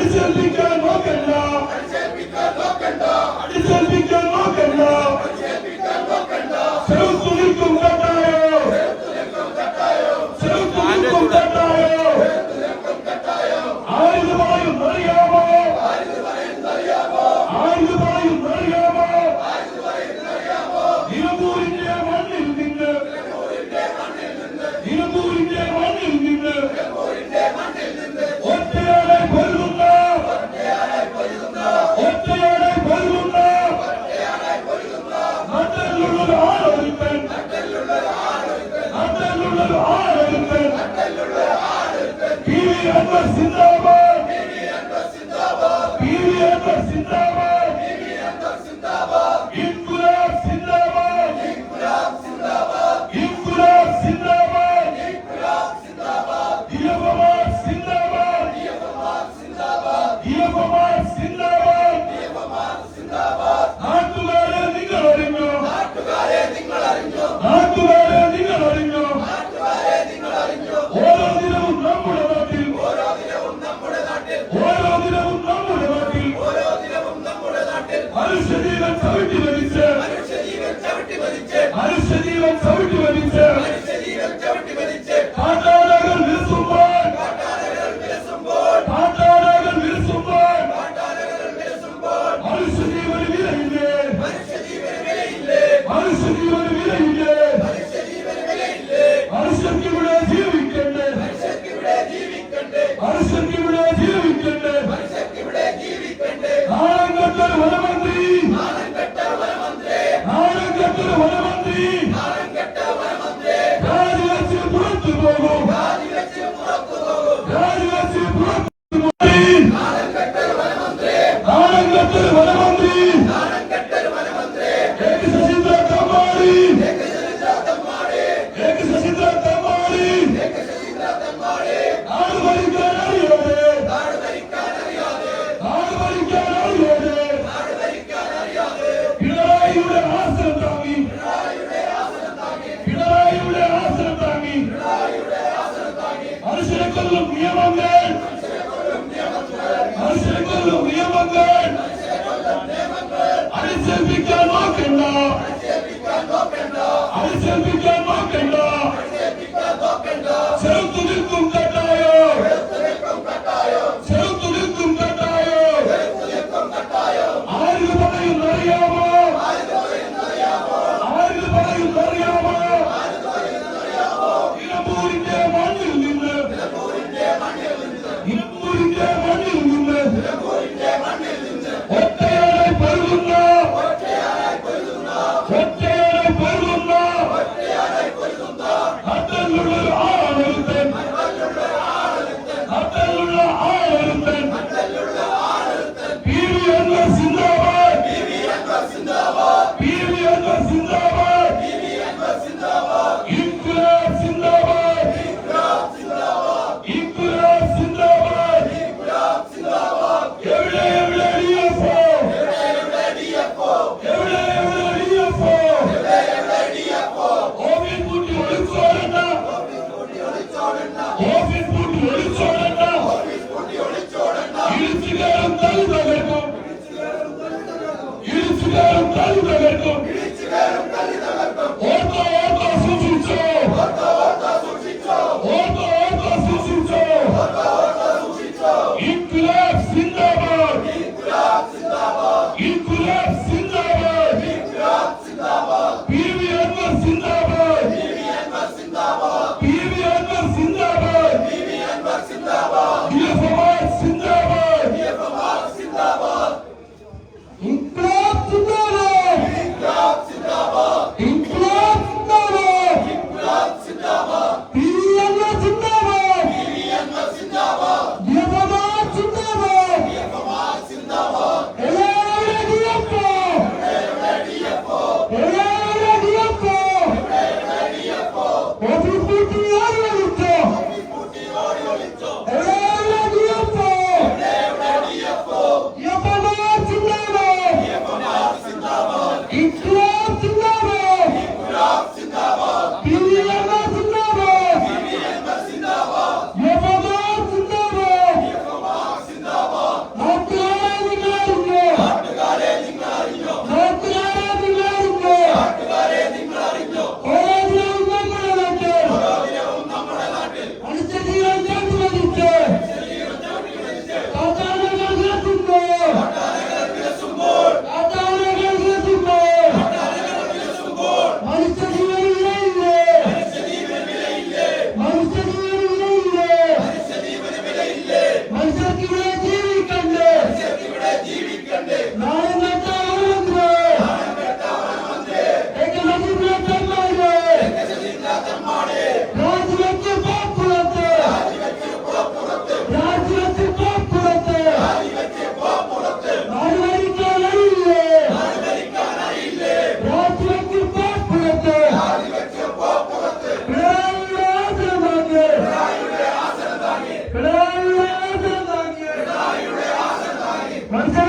അടിച്ചേൽപ്പിക്കാൻ ആളൊരുത്തൻ നിയമങ്ങൾ അടിച്ചേൽപ്പിക്കാൻ നോക്കണ്ട അടിച്ചേൽപ്പിക്കാൻ Thank you. നിയമങ്ങൾ മനസ്സിലായി